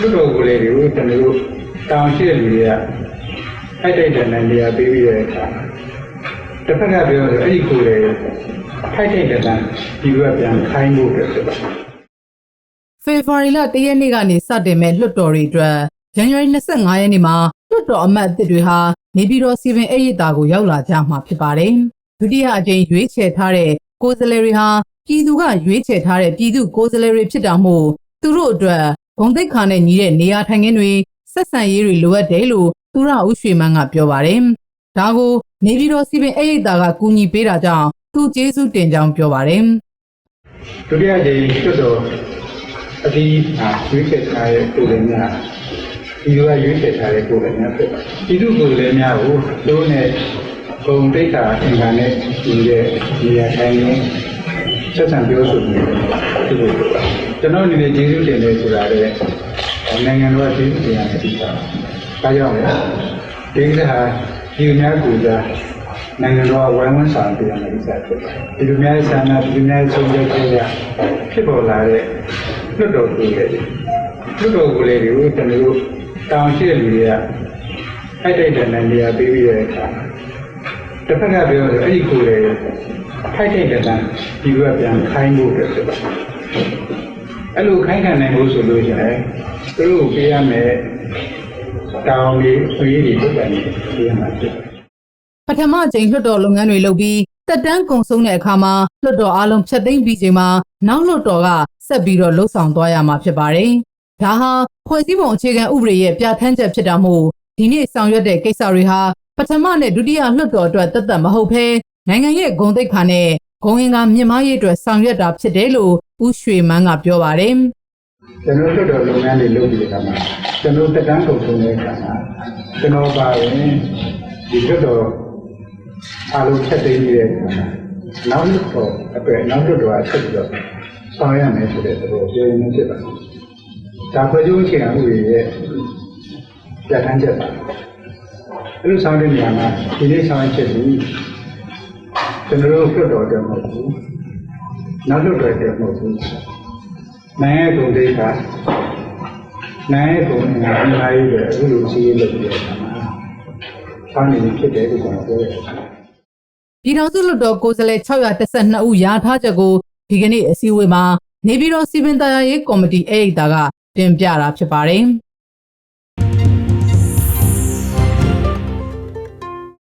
လူတော်ကိုယ်လေးတွေကိုကျွန်တော်တို့တောင်းရှိတဲ့လူတွေကထိုက်တိုက်တဲ့နေရာပေးပြီးတဲ့အခါတစ်ဖက်ကပြောလို့အဲ့ဒီကိုယ်လေးထိုက်တိုက်တဲ့ဒီဘက်ပြန်ခိုင်းဖို့အတွက်ဆိုတော့ဖေဖော်ဝါရီလ၁ရက်နေ့ကနေစတင်မဲ့လွှတ်တော်တွေအတွက်ဇန်နဝါရီ25ရက်နေ့မှာလွှတ်တော်အမတ်အသစ်တွေဟာနေပြည်တော်စီပင်အဲ့ရတာကိုရောက်လာကြမှာဖြစ်ပါတယ်။ဒုတိယအကြိမ်ရွေးချယ်ထားတဲ့ကိုယ်စားလှယ်တွေဟာပြည်သူကရွေးချယ်ထားတဲ့ပြည်သူကိုယ်စားလှယ်တွေဖြစ်တာမို့သူတို့အတွက် ဂုံတိတ်ခါနဲ့ညီတဲ့နေရာထိုင်ခင်းတွေဆက်ဆံရေးတွေလိုအပ်တယ်လို့သူရဦးရွှေမန်းကပြောပါတယ်။ဒါကိုနေပြည်တော်စီပင်အဲ့ရတာကကူညီပေးတာကြောင့်သူကျေးဇူးတင်ကြောင်းပြောပါတယ်။ဒုတိယကြိမ်ကျွတ်တော်အဒီဟာရွေးချယ်ထားတဲ့ကိုယ်လေးများဒီလိုကရွေးချယ်ထားတဲ့ကိုယ်လေးများဖြစ်ပါတယ်။ဒီလိုကိုယ်လေးများကိုတို့နဲ့ဂုံတိတ်တာအင်္ဂါနဲ့ဒီရဲ့နေရာတိုင်းနဲ့ ဆက်ဆံပြောဆိုနေတယ်ဒီလိုကျွန်တော်အနေနဲ့ကျေးဇူးတင်တယ်ဆိုတာလေနိုင်ငံတော်ကျေးဇူးတင်ရတဲ့အဓိက။ဒါကြောင့်လေဒီကဟာဒီများကိုသာနိုင်ငံတော်ဝိုင်းဝန်းဆောင်ပြရမယ်ဒီစားဖြစ်တယ်။ဒီလိုများဆန္ဒဒီလိုများဆုံးဖြတ်ချက်ရဖြစ်ပေါ်လာတဲ့လွတ်တော်ကိုယ်လေလွတ်တော်ကိုယ်လေတွေကိုကျွန်တော်တို့တောင်းရှိတဲ့လူတွေကထိုက်တိုက်တဲ့နေရာပေးပြီးတဲ့အခါတစ်ဖက်ကပြောလို့အဲ့ဒီကိုယ်လေ ထိုက်တိုက်တဲ့ဒီဘက်ပြန်ခိုင်းဖို့အတွက်ဆိုတော့အဲ့လိုခိုင်းခံနိုင်ဖို့ဆိုလို့ရှိရင်သူတို့ကိုပေးရမယ်တောင်းပြီးအရေးကြီးပုဂ္ဂိုလ်တွေပေးရမှာဖြစ်တယ်ပထမအကြိမ်လွှတ်တော်လုပ်ငန်းတွေလုပ်ပြီးတက်တန်းကုံဆုံးတဲ့အခါမှာလွှတ်တော်အားလုံးဖျက်သိမ်းပြီးချိန်မှာနောက်လွှတ်တော်ကဆက်ပြီးတော့လှုပ်ဆောင်သွားရမှာဖြစ်ပါတယ်။ဒါဟာဖွဲ့စည်းပုံအခြေခံဥပဒေရဲ့ပြဋ္ဌာန်းချက်ဖြစ်တာမို့ဒီနေ့ဆောင်ရွက်တဲ့ကိစ္စတွေဟာပထမနဲ့ဒုတိယလွှတ်တော်အတွက်တသက်မဟုတ်ဘဲ နိုင်ငံရဲ့ဂုဏ်သိက္ခာနဲ့ဂုဏ်ရင်ကမြင့်မားရေးအတွက်ဆောင်ရွက်တာဖြစ်တယ်လို့ဦးရွှေမန်းကပြောပါတယ်ကျွန်တော်တို့တော့လုပ်ငန်းတွေလုပ်ပြီးတဲ့အခါမှာကျွန်တော်တက်တန်းကုန်ဆုံးတဲ့အခါမှာကျွန်တော်ပါရင်ဒီလွတ်တော်အားလုံးချက်သိမ်းနေတဲ့အခါမှာနောက်လွတ်တော်အတွက်နောက်လွတ်တော်အချက်ပြီးတော့ဆောင်ရမယ်ဆိုတဲ့သဘောပြောရင်းဖြစ်ပါတယ်။ဒါဖွဲ့ကျုံးအခြေခံဥပဒေရဲ့ပြဋ္ဌာန်းချက်ပါ။အဲ့လိုဆောင်တဲ့နေရာမှာဒီနေ့ဆောင်ရချက်ပြီး ကျွန်တော်တို့လွတ်တော်အတွက်မဟုတ်ဘူး။နောက်လွတ်တော်အတွက်မဟုတ်ဘူး။နိုင်ရဲ့ဂုဏ်တိတ်ကနိုင်ရဲ့ဂုဏ်ငါအများကြီးပဲအခုလိုစီးရေးလုပ်ပြီးတဲ့အခါမှာဆောင်းနေဖြစ်တယ်လို့ကျွန်တော်ပြောရတယ်။ပြည်ထောင်စုလွှတ်တော်ကိုယ်စားလှယ်612ဦးရာထားချက်ကိုဒီကနေ့အစည်းအဝေးမှာနေပြည်တော်စီပင်တရားရေးကော်မတီအဲ့ဒီတာကတင်ပြတာဖြစ်ပါတယ်။